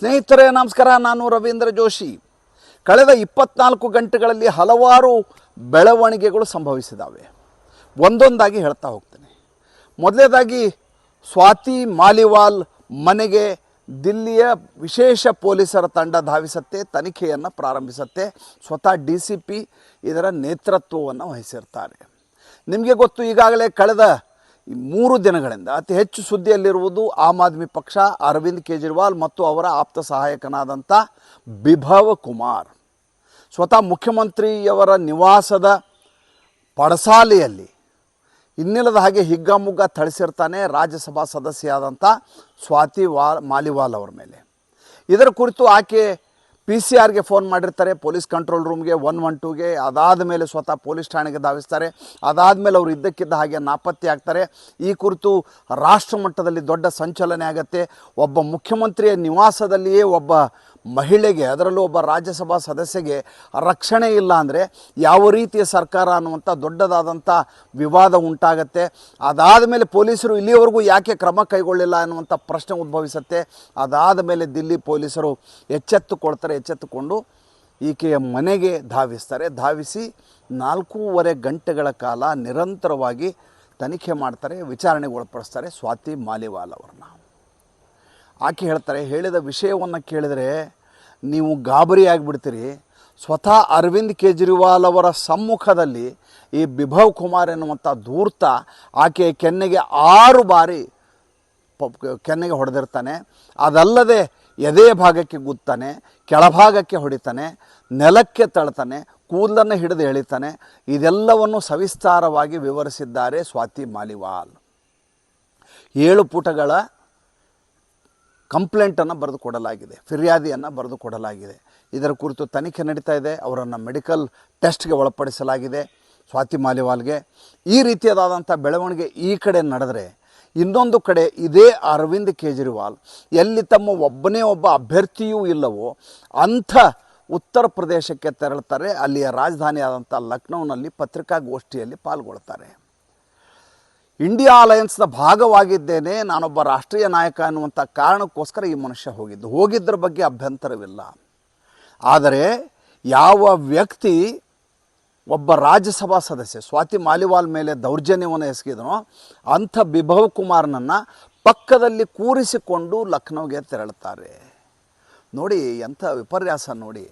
ಸ್ನೇಹಿತರೇ, ನಮಸ್ಕಾರ. ನಾನು ರವೀಂದ್ರ ಜೋಶಿ. ಕಳೆದ ಇಪ್ಪತ್ನಾಲ್ಕು ಗಂಟೆಗಳಲ್ಲಿ ಹಲವಾರು ಬೆಳವಣಿಗೆಗಳು ಸಂಭವಿಸಿದ್ದಾವೆ. ಒಂದೊಂದಾಗಿ ಹೇಳ್ತಾ ಹೋಗ್ತೇನೆ. ಮೊದಲನೇದಾಗಿ ಸ್ವಾತಿ ಮಾಲಿವಾಲ್ ಮನೆಗೆ ದಿಲ್ಲಿಯ ವಿಶೇಷ ಪೊಲೀಸರ ತಂಡ ಧಾವಿಸುತ್ತೆ, ತನಿಖೆಯನ್ನು ಪ್ರಾರಂಭಿಸುತ್ತೆ, ಸ್ವತಃ ಡಿ ಸಿ ಪಿ ಇದರ ನೇತೃತ್ವವನ್ನು ವಹಿಸಿರ್ತಾರೆ. ನಿಮಗೆ ಗೊತ್ತು, ಈಗಾಗಲೇ ಕಳೆದ ಮೂರು ದಿನಗಳಿಂದ, ಅತಿ ಹೆಚ್ಚು ಸುದ್ದಿಯಲ್ಲಿರುವುದು ಆಮ್ ಆದ್ಮಿ ಪಕ್ಷ, ಅರವಿಂದ್ ಕೇಜ್ರಿವಾಲ್ ಮತ್ತು ಅವರ ಆಪ್ತ ಸಹಾಯಕನಾದಂಥ ಬಿಭವ ಕುಮಾರ್. ಸ್ವತಃ ಮುಖ್ಯಮಂತ್ರಿಯವರ ನಿವಾಸದ ಪಡಸಾಲೆಯಲ್ಲಿ ಇನ್ನಿಲ್ಲದ ಹಾಗೆ ಹಿಗ್ಗಾಮುಗ್ಗ ಥಳಿಸಿರ್ತಾನೆ ರಾಜ್ಯಸಭಾ ಸದಸ್ಯೆಯಾದಂಥ ಸ್ವಾತಿ ವಾ ಮಾಲಿವಾಲ್ ಅವರ ಮೇಲೆ. ಇದರ ಕುರಿತು ಆಕೆ ಪಿ ಸಿ ಆರ್ಗೆ ಫೋನ್ ಮಾಡಿರ್ತಾರೆ ಪೊಲೀಸ್ ಕಂಟ್ರೋಲ್ ರೂಮ್ಗೆ ಒನ್ ಒನ್ ಟೂಗೆ ಅದಾದ ಮೇಲೆ ಸ್ವತಃ ಪೊಲೀಸ್ ಠಾಣೆಗೆ ಧಾವಿಸ್ತಾರೆ. ಅದಾದಮೇಲೆ ಅವರು ಇದ್ದಕ್ಕಿದ್ದ ಹಾಗೆ ನಾಪತ್ತೆ ಆಗ್ತಾರೆ. ಈ ಕುರಿತು ರಾಷ್ಟ್ರ ಮಟ್ಟದಲ್ಲಿ ದೊಡ್ಡ ಸಂಚಲನೆ ಆಗುತ್ತೆ. ಒಬ್ಬ ಮುಖ್ಯಮಂತ್ರಿಯ ನಿವಾಸದಲ್ಲಿಯೇ ಒಬ್ಬ ಮಹಿಳೆಗೆ, ಅದರಲ್ಲೂ ಒಬ್ಬ ರಾಜ್ಯಸಭಾ ಸದಸ್ಯಗೆ ರಕ್ಷಣೆ ಇಲ್ಲ ಅಂದರೆ ಯಾವ ರೀತಿಯ ಸರ್ಕಾರ ಅನ್ನುವಂಥ ದೊಡ್ಡದಾದಂಥ ವಿವಾದ ಉಂಟಾಗತ್ತೆ. ಅದಾದ ಮೇಲೆ ಪೊಲೀಸರು ಇಲ್ಲಿಯವರೆಗೂ ಯಾಕೆ ಕ್ರಮ ಕೈಗೊಳ್ಳಿಲ್ಲ ಅನ್ನುವಂಥ ಪ್ರಶ್ನೆ ಉದ್ಭವಿಸುತ್ತೆ. ಅದಾದ ಮೇಲೆ ದಿಲ್ಲಿ ಪೊಲೀಸರು ಎಚ್ಚೆತ್ತುಕೊಳ್ತಾರೆ, ಎಚ್ಚೆತ್ತುಕೊಂಡು ಈಕೆಯ ಮನೆಗೆ ಧಾವಿಸ್ತಾರೆ. ಧಾವಿಸಿ ನಾಲ್ಕೂವರೆ ಗಂಟೆಗಳ ಕಾಲ ನಿರಂತರವಾಗಿ ತನಿಖೆ ಮಾಡ್ತಾರೆ ವಿಚಾರಣೆಗೆ ಒಳಪಡಿಸ್ತಾರೆ ಸ್ವಾತಿ ಮಾಲಿವಾಲ್ ಅವ್ರನ್ನ. ಆಕೆ ಹೇಳ್ತಾರೆ, ಹೇಳಿದ ವಿಷಯವನ್ನು ಕೇಳಿದರೆ ನೀವು ಗಾಬರಿ ಆಗಿಬಿಡ್ತೀರಿ. ಸ್ವತಃ ಅರವಿಂದ್ ಕೇಜ್ರಿವಾಲ್ ಅವರ ಸಮ್ಮುಖದಲ್ಲಿ ಈ ಬಿಭವ್ ಕುಮಾರ್ ಎನ್ನುವಂಥ ಧೂರ್ತ ಆಕೆಯ ಕೆನ್ನೆಗೆ ಆರು ಬಾರಿ ಕೆನ್ನೆಗೆ ಹೊಡೆದಿರ್ತಾನೆ. ಅದಲ್ಲದೆ ಎದೆ ಭಾಗಕ್ಕೆ ಗುತ್ತಾನೆ ಕೆಳಭಾಗಕ್ಕೆ ಹೊಡಿತಾನೆ, ನೆಲಕ್ಕೆ ತಳ್ತಾನೆ, ಕೂದಲನ್ನು ಹಿಡಿದು ಎಳಿತಾನೆ. ಇದೆಲ್ಲವನ್ನು ಸವಿಸ್ತಾರವಾಗಿ ವಿವರಿಸಿದ್ದಾರೆ ಸ್ವಾತಿ ಮಾಲಿವಾಲ್. ಏಳು ಪುಟಗಳ ಕಂಪ್ಲೇಂಟನ್ನು ಬರೆದು ಕೊಡಲಾಗಿದೆ, ಫಿರ್ಯಾದಿಯನ್ನು ಬರೆದು ಕೊಡಲಾಗಿದೆ. ಇದರ ಕುರಿತು ತನಿಖೆ ನಡೀತಾ ಇದೆ, ಅವರನ್ನು ಮೆಡಿಕಲ್ ಟೆಸ್ಟ್ಗೆ ಒಳಪಡಿಸಲಾಗಿದೆ. ಸ್ವಾತಿ ಮಾಲಿವಾಲ್ಗೆ ಈ ರೀತಿಯಾದಂಥ ಬೆಳವಣಿಗೆ ಈ ಕಡೆ ನಡೆದರೆ, ಇನ್ನೊಂದು ಕಡೆ ಇದೇ ಅರವಿಂದ್ ಕೇಜ್ರಿವಾಲ್ ಎಲ್ಲಿ ತಮ್ಮ ಒಬ್ಬನೇ ಒಬ್ಬ ಅಭ್ಯರ್ಥಿಯೂ ಇಲ್ಲವೋ ಅಂಥ ಉತ್ತರ ಪ್ರದೇಶಕ್ಕೆ ತೆರಳುತ್ತಾರೆ ಅಲ್ಲಿಯ ರಾಜಧಾನಿಯಾದಂಥ ಲಕ್ನೌನಲ್ಲಿ ಪತ್ರಿಕಾಗೋಷ್ಠಿಯಲ್ಲಿ ಪಾಲ್ಗೊಳ್ತಾರೆ ಇಂಡಿಯಾ ಅಲಯನ್ಸ್ನ ಭಾಗವಾಗಿದ್ದೇನೆ, ನಾನೊಬ್ಬ ರಾಷ್ಟ್ರೀಯ ನಾಯಕ ಅನ್ನುವಂಥ ಕಾರಣಕ್ಕೋಸ್ಕರ ಈ ಮನುಷ್ಯ ಹೋಗಿದ್ದು. ಹೋಗಿದ್ದರ ಬಗ್ಗೆ ಅಭ್ಯಂತರವಿಲ್ಲ. ಆದರೆ ಯಾವ ವ್ಯಕ್ತಿ ಒಬ್ಬ ರಾಜ್ಯಸಭಾ ಸದಸ್ಯ, ಸ್ವಾತಿ ಮಾಲಿವಾಲ್ ಮೇಲೆ ದೌರ್ಜನ್ಯವನ್ನು ಎಸಗಿದನೋ, ಅಂಥ ಬಿಭವ್ ಕುಮಾರ್ನನ್ನು ಪಕ್ಕದಲ್ಲಿ ಕೂರಿಸಿಕೊಂಡು ಲಕ್ನೋಗೆ ತೆರಳುತ್ತಾರೆ. ನೋಡಿ, ಎಂಥ ವಿಪರ್ಯಾಸ ನೋಡಿ.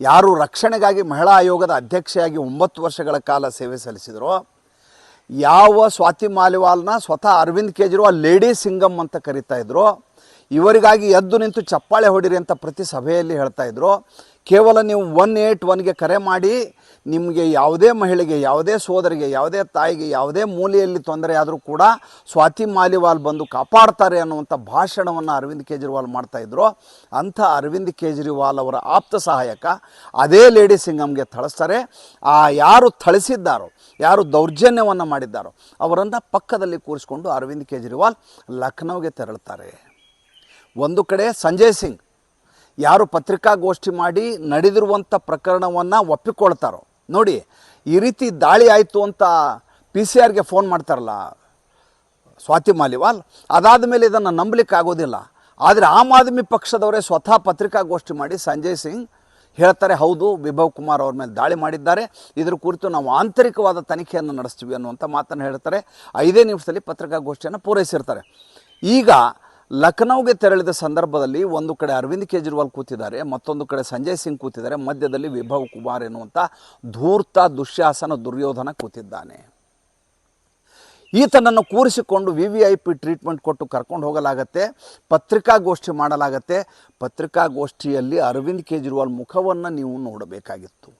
ಯಾರು ರಕ್ಷಣೆಗಾಗಿ ಮಹಿಳಾ ಆಯೋಗದ ಅಧ್ಯಕ್ಷೆಯಾಗಿ ಒಂಬತ್ತು ವರ್ಷಗಳ ಕಾಲ ಸೇವೆ ಸಲ್ಲಿಸಿದರೋ ಯಾವ ಸ್ವಾತಿ ಮಾಲಿವಾಲ್ನ ಸ್ವತಃ ಅರವಿಂದ್ ಕೇಜ್ರಿವಾಲ್ ಲೇಡಿ ಸಿಂಗಮ್ ಅಂತ ಕರಿತಾ ಇದ್ರು. ಇವರಿಗಾಗಿ ಎದ್ದು ನಿಂತು ಚಪ್ಪಾಳೆ ಹೊಡಿರಿ ಅಂತ ಪ್ರತಿ ಸಭೆಯಲ್ಲಿ ಹೇಳ್ತಾ ಇದ್ರು. ಕೇವಲ ನೀವು ಒನ್ ಏಟ್ ಒನ್ಗೆ ಕರೆ ಮಾಡಿ ನಿಮಗೆ ಯಾವುದೇ ಮಹಿಳೆಗೆ, ಯಾವುದೇ ಸೋದರಿಗೆ, ಯಾವುದೇ ತಾಯಿಗೆ, ಯಾವುದೇ ಮೂಲೆಯಲ್ಲಿ ತೊಂದರೆ ಆದರೂ ಕೂಡ ಸ್ವಾತಿ ಮಾಲಿವಾಲ್ ಬಂದು ಕಾಪಾಡ್ತಾರೆ ಅನ್ನುವಂಥ ಭಾಷಣವನ್ನು ಅರವಿಂದ್ ಕೇಜ್ರಿವಾಲ್ ಮಾಡ್ತಾಯಿದ್ರು ಅಂಥ ಅರವಿಂದ್ ಕೇಜ್ರಿವಾಲ್ ಅವರ ಆಪ್ತ ಸಹಾಯಕ ಅದೇ ಲೇಡಿ ಸಿಂಗಮ್ಗೆ ಥಳಿಸ್ತಾರೆ. ಆ ಯಾರು ಥಳಿಸಿದ್ದಾರೋ, ಯಾರು ದೌರ್ಜನ್ಯವನ್ನು ಮಾಡಿದ್ದಾರೋ ಅವರನ್ನು ಪಕ್ಕದಲ್ಲಿ ಕೂರಿಸ್ಕೊಂಡು ಅರವಿಂದ್ ಕೇಜ್ರಿವಾಲ್ ಲಖನೌಗೆ ತೆರಳುತ್ತಾರೆ ಒಂದು ಕಡೆ ಸಂಜಯ್ ಸಿಂಗ್, ಯಾರು ಪತ್ರಿಕಾಗೋಷ್ಠಿ ಮಾಡಿ ನಡೆದಿರುವಂಥ ಪ್ರಕರಣವನ್ನು ಒಪ್ಪಿಕೊಳ್ತಾರೋ ನೋಡಿ, ಈ ರೀತಿ ದಾಳಿ ಆಯಿತು ಅಂತ ಪಿ ಸಿ ಆರ್ಗೆ ಫೋನ್ ಮಾಡ್ತಾರಲ್ಲ, ಸ್ವಾತಿ ಮಾಲಿವಾಲ್, ಅದಾದ ಮೇಲೆ ಇದನ್ನು ನಂಬಲಿಕ್ಕೆ ಆಗೋದಿಲ್ಲ. ಆದರೆ ಆಮ್ ಆದ್ಮಿ ಪಕ್ಷದವರೇ ಸ್ವತಃ ಪತ್ರಿಕಾಗೋಷ್ಠಿ ಮಾಡಿ ಸಂಜಯ್ ಸಿಂಗ್ ಹೇಳ್ತಾರೆ, ಹೌದು, ವಿಭವ್ ಕುಮಾರ್ ಅವ್ರ ಮೇಲೆ ದಾಳಿ ಮಾಡಿದ್ದಾರೆ. ಇದ್ರ ಕುರಿತು ನಾವು ಆಂತರಿಕವಾದ ತನಿಖೆಯನ್ನು ನಡೆಸ್ತೀವಿ ಅನ್ನುವಂಥ ಮಾತನ್ನು ಹೇಳ್ತಾರೆ. ಐದೇ ನಿಮಿಷದಲ್ಲಿ ಪತ್ರಿಕಾಗೋಷ್ಠಿಯನ್ನು ಪೂರೈಸಿರ್ತಾರೆ. ಈಗ ಲಖನೌಗೆ ತೆರಳಿದ ಸಂದರ್ಭದಲ್ಲಿ ಒಂದು ಕಡೆ ಅರವಿಂದ್ ಕೇಜ್ರಿವಾಲ್ ಕೂತಿದ್ದಾರೆ, ಮತ್ತೊಂದು ಕಡೆ ಸಂಜಯ್ ಸಿಂಗ್ ಕೂತಿದ್ದಾರೆ, ಮಧ್ಯದಲ್ಲಿ ವಿಭವ್ ಕುಮಾರ್ ಎನ್ನುವಂಥ ಧೂರ್ತ, ದುಶ್ಯಾಸನ, ದುರ್ಯೋಧನ ಕೂತಿದ್ದಾನೆ. ಈತನನ್ನು ಕೂರಿಸಿಕೊಂಡು V V I P treatment ಕೊಟ್ಟು ಕರ್ಕೊಂಡು ಹೋಗಲಾಗತ್ತೆ, ಪತ್ರಿಕಾಗೋಷ್ಠಿ ಮಾಡಲಾಗತ್ತೆ. ಪತ್ರಿಕಾಗೋಷ್ಠಿಯಲ್ಲಿ ಅರವಿಂದ್ ಕೇಜ್ರಿವಾಲ್ ಮುಖವನ್ನು ನೀವು ನೋಡಬೇಕಾಗಿತ್ತು.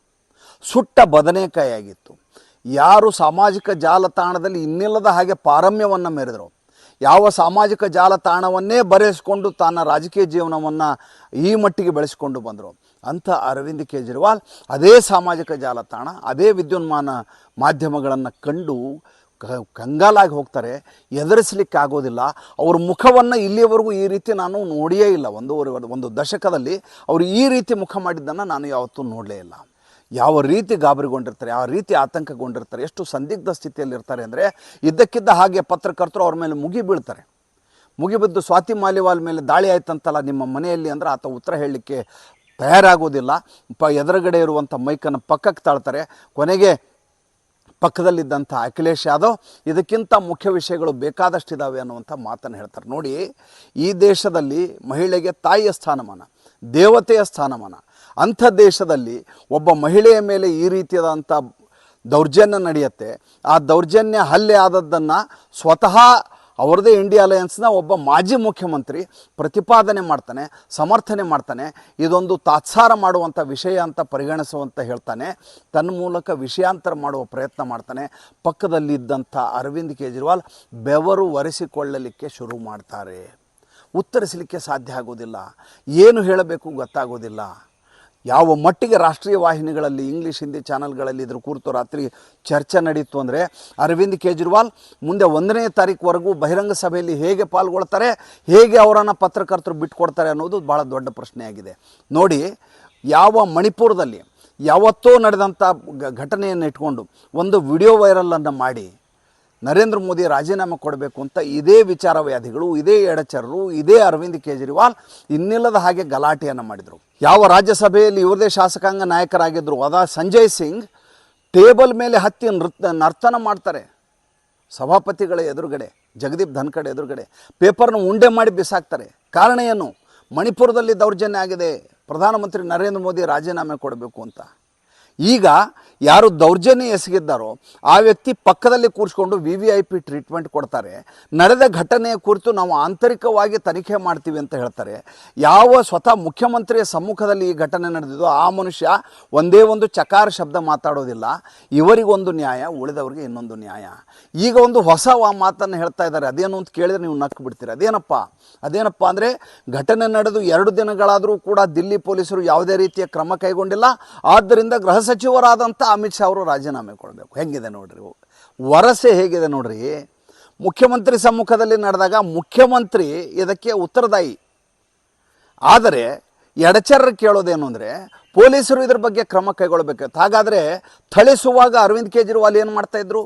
ಸುಟ್ಟ ಬದನೆಕಾಯಿಯಾಗಿತ್ತು. ಯಾರು ಸಾಮಾಜಿಕ ಜಾಲತಾಣದಲ್ಲಿ ಇನ್ನಿಲ್ಲದ ಹಾಗೆ ಪಾರಮ್ಯವನ್ನು ಮೆರೆದರು. ಯಾವ ಸಾಮಾಜಿಕ ಜಾಲತಾಣವನ್ನೇ ಬರೆಸಿಕೊಂಡು ತನ್ನ ರಾಜಕೀಯ ಜೀವನವನ್ನು ಈ ಮಟ್ಟಿಗೆ ಬೆಳೆಸಿಕೊಂಡು ಬಂದರು. ಅಂಥ ಅರವಿಂದ್ ಕೇಜ್ರಿವಾಲ್ ಅದೇ ಸಾಮಾಜಿಕ ಜಾಲತಾಣ, ಅದೇ ವಿದ್ಯುನ್ಮಾನ ಮಾಧ್ಯಮಗಳನ್ನು ಕಂಡು ಕಂಗಾಲಾಗಿ ಹೋಗ್ತಾರೆ. ಎದುರಿಸಲಿಕ್ಕೆ ಆಗೋದಿಲ್ಲ. ಅವ್ರ ಮುಖವನ್ನು ಇಲ್ಲಿಯವರೆಗೂ ಈ ರೀತಿ ನಾನು ನೋಡಿಯೇ ಇಲ್ಲ. ಒಂದೂವರೆ ಒಂದು ದಶಕದಲ್ಲಿ ಅವರು ಈ ರೀತಿ ಮುಖ ಮಾಡಿದ್ದನ್ನು ನಾನು ಯಾವತ್ತೂ ನೋಡಲೇ ಇಲ್ಲ. ಯಾವ ರೀತಿ ಗಾಬರಿಗೊಂಡಿರ್ತಾರೆ, ಯಾವ ರೀತಿ ಆತಂಕಗೊಂಡಿರ್ತಾರೆ, ಎಷ್ಟು ಸಂದಿಗ್ಧ ಸ್ಥಿತಿಯಲ್ಲಿ ಇರ್ತಾರೆ ಅಂದರೆ ಇದ್ದಕ್ಕಿದ್ದ ಹಾಗೆ ಪತ್ರಕರ್ತರು ಅವ್ರ ಮೇಲೆ ಮುಗಿ ಬೀಳ್ತಾರೆ. ಮುಗಿಬಿದ್ದು ಸ್ವಾತಿ ಮಾಲಿವಾಲ್ ಮೇಲೆ ದಾಳಿ ಆಯ್ತಂತಲ್ಲ ನಿಮ್ಮ ಮನೆಯಲ್ಲಿ ಅಂದ್ರೆ ಆತ ಉತ್ತರ ಹೇಳಲಿಕ್ಕೆ ತಯಾರಾಗೋದಿಲ್ಲ ಪ, ಎದುರುಗಡೆ ಇರುವಂಥ ಮೈಕನ್ನು ಪಕ್ಕಕ್ಕೆ ತಾಳ್ತಾರೆ. ಕೊನೆಗೆ ಪಕ್ಕದಲ್ಲಿದ್ದಂಥ ಅಖಿಲೇಶ್ ಯಾದವ್, ಇದಕ್ಕಿಂತ ಮುಖ್ಯ ವಿಷಯಗಳು ಬೇಕಾದಷ್ಟಿದ್ದಾವೆ ಅನ್ನುವಂಥ ಮಾತನ್ನು ಹೇಳ್ತಾರೆ. ನೋಡಿ, ಈ ದೇಶದಲ್ಲಿ ಮಹಿಳೆಗೆ ತಾಯಿಯ ಸ್ಥಾನಮಾನ, ದೇವತೆಯ ಸ್ಥಾನಮಾನ ಅಂಥ ದೇಶದಲ್ಲಿ ಒಬ್ಬ ಮಹಿಳೆಯ ಮೇಲೆ ಈ ರೀತಿಯಾದಂಥ ದೌರ್ಜನ್ಯ ನಡೆಯುತ್ತೆ. ಆ ದೌರ್ಜನ್ಯ ಹಲ್ಲೆ ಆದದ್ದನ್ನು ಸ್ವತಃ ಅವರದೇ ಇಂಡಿಯಾ ಅಲಯನ್ಸ್ನ ಒಬ್ಬ ಮಾಜಿ ಮುಖ್ಯಮಂತ್ರಿ ಪ್ರತಿಪಾದನೆ ಮಾಡ್ತಾನೆ, ಸಮರ್ಥನೆ ಮಾಡ್ತಾನೆ. ಇದೊಂದು ತಾತ್ಸಾರ ಮಾಡುವಂಥ ವಿಷಯ ಅಂತ ಪರಿಗಣಿಸುವಂತ ಹೇಳ್ತಾನೆ. ತನ್ನ ಮೂಲಕ ವಿಷಯಾಂತರ ಮಾಡುವ ಪ್ರಯತ್ನ ಮಾಡ್ತಾನೆ. ಪಕ್ಕದಲ್ಲಿದ್ದಂಥ ಅರವಿಂದ್ ಕೇಜ್ರಿವಾಲ್ ಬೆವರು ಒರೆಸಿಕೊಳ್ಳಲಿಕ್ಕೆ ಶುರು ಮಾಡ್ತಾರೆ. ಉತ್ತರಿಸಲಿಕ್ಕೆ ಸಾಧ್ಯ ಆಗೋದಿಲ್ಲ ಏನು ಹೇಳಬೇಕು ಗೊತ್ತಾಗೋದಿಲ್ಲ ಯಾವ ಮಟ್ಟಿಗೆ ರಾಷ್ಟ್ರೀಯ ವಾಹಿನಿಗಳಲ್ಲಿ ಇಂಗ್ಲೀಷ್ ಹಿಂದಿ ಚಾನಲ್ಗಳಲ್ಲಿ ಇದ್ರ ಕುರಿತು ರಾತ್ರಿ ಚರ್ಚೆ ನಡೀತು ಅಂದರೆ, ಅರವಿಂದ್ ಕೇಜ್ರಿವಾಲ್ ಮುಂದೆ ಒಂದನೇ ತಾರೀಕುವರೆಗೂ ಬಹಿರಂಗ ಸಭೆಯಲ್ಲಿ ಹೇಗೆ ಪಾಲ್ಗೊಳ್ತಾರೆ, ಹೇಗೆ ಅವರನ್ನು ಪತ್ರಕರ್ತರು ಬಿಟ್ಕೊಡ್ತಾರೆ ಅನ್ನೋದು ಭಾಳ ದೊಡ್ಡ ಪ್ರಶ್ನೆಯಾಗಿದೆ. ನೋಡಿ, ಯಾವ ಮಣಿಪುರದಲ್ಲಿ ಯಾವತ್ತೋ ನಡೆದಂಥ ಘಟನೆಯನ್ನು ಇಟ್ಕೊಂಡು ಒಂದು ವಿಡಿಯೋ ವೈರಲನ್ನು ಮಾಡಿ ನರೇಂದ್ರ ಮೋದಿ ರಾಜೀನಾಮೆ ಕೊಡಬೇಕು ಅಂತ ಇದೇ ವಿಚಾರವ್ಯಾಧಿಗಳು ಇದೇ ಎಡಚರರು, ಇದೇ ಅರವಿಂದ್ ಕೇಜ್ರಿವಾಲ್ ಇನ್ನಿಲ್ಲದ ಹಾಗೆ ಗಲಾಟೆಯನ್ನು ಮಾಡಿದರು. ಯಾವ ರಾಜ್ಯಸಭೆಯಲ್ಲಿ ಇವರದೇ ಶಾಸಕಾಂಗ ನಾಯಕರಾಗಿದ್ದರು ಅದ ಸಂಜಯ್ ಸಿಂಗ್ ಟೇಬಲ್ ಮೇಲೆ ಹತ್ತಿ ನೃತ್ಯ, ನರ್ತನ ಮಾಡ್ತಾರೆ. ಸಭಾಪತಿಗಳ ಎದುರುಗಡೆ, ಜಗದೀಪ್ ಧನ್ಕಡ್ ಎದುರುಗಡೆ, ಪೇಪರ್ನ ಉಂಡೆ ಮಾಡಿ ಬಿಸಾಕ್ತಾರೆ. ಕಾರಣ ಏನು? ಮಣಿಪುರದಲ್ಲಿ ದೌರ್ಜನ್ಯ ಆಗಿದೆ. ಪ್ರಧಾನಮಂತ್ರಿ ನರೇಂದ್ರ ಮೋದಿ ರಾಜೀನಾಮೆ ಕೊಡಬೇಕು ಅಂತ. ಈಗ ಯಾರು ದೌರ್ಜನ್ಯ ಎಸಗಿದ್ದಾರೋ ಆ ವ್ಯಕ್ತಿ ಪಕ್ಕದಲ್ಲಿ ಕೂರಿಸ್ಕೊಂಡು V V I P treatment ಕೊಡ್ತಾರೆ. ನಡೆದ ಘಟನೆಯ ಕುರಿತು ನಾವು ಆಂತರಿಕವಾಗಿ ತನಿಖೆ ಮಾಡ್ತೀವಿ ಅಂತ ಹೇಳ್ತಾರೆ. ಯಾವ ಸ್ವತಃ ಮುಖ್ಯಮಂತ್ರಿಯ ಸಮ್ಮುಖದಲ್ಲಿ ಈ ಘಟನೆ ನಡೆದಿದ್ದು ಆ ಮನುಷ್ಯ ಒಂದೇ ಒಂದು ಚಕಾರ ಶಬ್ದ ಮಾತಾಡೋದಿಲ್ಲ. ಇವರಿಗೊಂದು ನ್ಯಾಯ, ಉಳಿದವರಿಗೆ ಇನ್ನೊಂದು ನ್ಯಾಯ. ಈಗ ಒಂದು ಹೊಸ ಮಾತನ್ನು ಹೇಳ್ತಾ ಇದ್ದಾರೆ. ಅದೇನು ಅಂತ ಕೇಳಿದ್ರೆ ನೀವು ನಕ್ಕು ಬಿಡ್ತೀರಿ? ಅದೇನಪ್ಪ? ಅದೇನಪ್ಪ ಅಂದರೆ ಘಟನೆ ನಡೆದು ಎರಡು ದಿನಗಳಾದರೂ ಕೂಡ ದಿಲ್ಲಿ ಪೊಲೀಸರು ಯಾವುದೇ ರೀತಿಯ ಕ್ರಮ ಕೈಗೊಂಡಿಲ್ಲ. ಆದ್ದರಿಂದ ಗೃಹ ಸಚಿವರಾದಂಥ ಅಮಿತ್ ಶಾ ಅವರು ರಾಜೀನಾಮೆ ಕೊಡಬೇಕು. ಹೆಂಗಿದೆ ನೋಡ್ರಿ? ವರಸೆ ಹೇಗಿದೆ ನೋಡ್ರಿ? ಮುಖ್ಯಮಂತ್ರಿ ಸಮ್ಮುಖದಲ್ಲಿ ನಡೆದಾಗ ಮುಖ್ಯಮಂತ್ರಿ ಇದಕ್ಕೆ ಉತ್ತರದಾಯಿ. ಆದರೆ ಎಡಚರ ಕೇಳೋದೇನು ಅಂದರೆ ಪೊಲೀಸರು ಇದ್ರ ಬಗ್ಗೆ ಕ್ರಮ ಕೈಗೊಳ್ಬೇಕಿತ್ತು ಹಾಗಾದರೆ ಥಳಿಸುವಾಗ ಅರವಿಂದ್ ಕೇಜ್ರಿವಾಲ್ ಏನು ಮಾಡ್ತಾ ಇದ್ರು?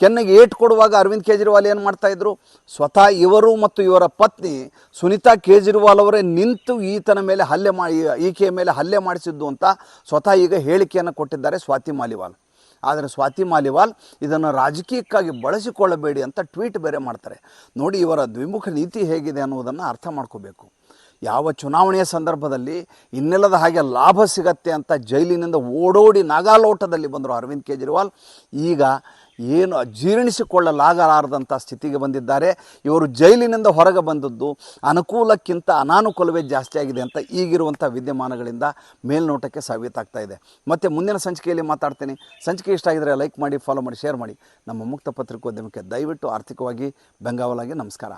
ಕೆನ್ನೆಗೆ ಏಟ್ ಕೊಡುವಾಗ ಅರವಿಂದ್ ಕೇಜ್ರಿವಾಲ್ ಏನು ಮಾಡ್ತಾಯಿದ್ರು ಸ್ವತಃ ಇವರು ಮತ್ತು ಇವರ ಪತ್ನಿ ಸುನೀತಾ ಕೇಜ್ರಿವಾಲ್ ಅವರೇ ನಿಂತು ಈತನ ಮೇಲೆ ಹಲ್ಲೆ ಮಾಡಿ ಈಕೆಯ ಮೇಲೆ ಹಲ್ಲೆ ಮಾಡಿಸಿದ್ದು ಅಂತ ಸ್ವತಃ ಈಗ ಹೇಳಿಕೆಯನ್ನು ಕೊಟ್ಟಿದ್ದಾರೆ ಸ್ವಾತಿ ಮಾಲಿವಾಲ್. ಆದರೆ ಸ್ವಾತಿ ಮಾಲಿವಾಲ್ ಇದನ್ನು ರಾಜಕೀಯಕ್ಕಾಗಿ ಬಳಸಿಕೊಳ್ಳಬೇಡಿ ಅಂತ ಟ್ವೀಟ್ ಬೇರೆ ಮಾಡ್ತಾರೆ. ನೋಡಿ ಇವರ ದ್ವಿಮುಖ ನೀತಿ ಹೇಗಿದೆ ಅನ್ನೋದನ್ನು ಅರ್ಥ ಮಾಡ್ಕೋಬೇಕು. ಯಾವ ಚುನಾವಣೆಯ ಸಂದರ್ಭದಲ್ಲಿ ಇನ್ನೆಲ್ಲದ ಹಾಗೆ ಲಾಭ ಸಿಗತ್ತೆ ಅಂತ ಜೈಲಿನಿಂದ ಓಡೋಡಿ ನಾಗಾಲೋಟದಲ್ಲಿ ಬಂದರು ಅರವಿಂದ್ ಕೇಜ್ರಿವಾಲ್. ಈಗ ಏನು ಅಜೀರ್ಣಿಸಿಕೊಳ್ಳಲಾಗಲಾರದಂಥ ಸ್ಥಿತಿಗೆ ಬಂದಿದ್ದಾರೆ. ಇವರು ಜೈಲಿನಿಂದ ಹೊರಗೆ ಬಂದದ್ದು ಅನುಕೂಲಕ್ಕಿಂತ ಅನಾನುಕೂಲವೇ ಜಾಸ್ತಿ ಆಗಿದೆ ಅಂತ ಈಗಿರುವಂಥ ವಿದ್ಯಮಾನಗಳಿಂದ ಮೇಲ್ನೋಟಕ್ಕೆ ಸಾಬೀತಾಗ್ತಾ ಇದೆ. ಮತ್ತು ಮುಂದಿನ ಸಂಚಿಕೆಯಲ್ಲಿ ಮಾತಾಡ್ತೀನಿ. ಸಂಚಿಕೆ ಇಷ್ಟ ಆಗಿದರೆ ಲೈಕ್ ಮಾಡಿ, ಫಾಲೋ ಮಾಡಿ, ಶೇರ್ ಮಾಡಿ. ನಮ್ಮ ಮುಕ್ತ ಪತ್ರಿಕೋದ್ಯಮಕ್ಕೆ ದಯವಿಟ್ಟು ಆರ್ಥಿಕವಾಗಿ ಬೆಂಗಾವಲಾಗಿ ನಮಸ್ಕಾರ.